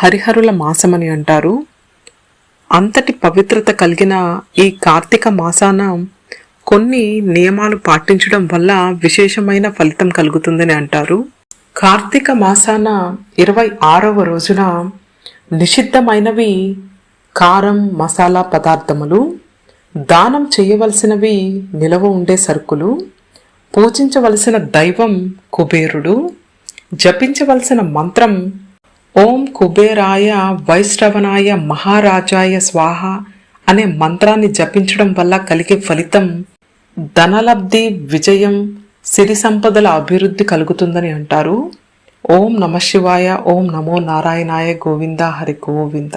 హరిహరుల మాసమని అంటారు. అంతటి పవిత్రత కలిగిన ఈ కార్తీక మాసాన కొన్ని నియమాలు పాటించడం వల్ల విశేషమైన ఫలితం కలుగుతుందని అంటారు. కార్తీక మాసాన ఇరవై ఆరవ రోజున నిషిద్ధమైనవి కారం మసాలా పదార్థములు దానం చేయవలసినవి నిలవ ఉండే సరుకులు పూజించవలసిన దైవం కుబేరుడు జపించవలసిన మంత్రం ఓం కుబేరాయ వైష్ణవనాయ మహారాజాయ స్వాహ అనే మంత్రాన్ని జపించడం వల్ల కలిగే ఫలితం ధనలబ్ధి విజయం సిరి సంపదల అభివృద్ధి కలుగుతుందని అంటారు. ఓం నమ శివాయ ఓం నమో నారాయణాయ గోవింద హరి గోవింద.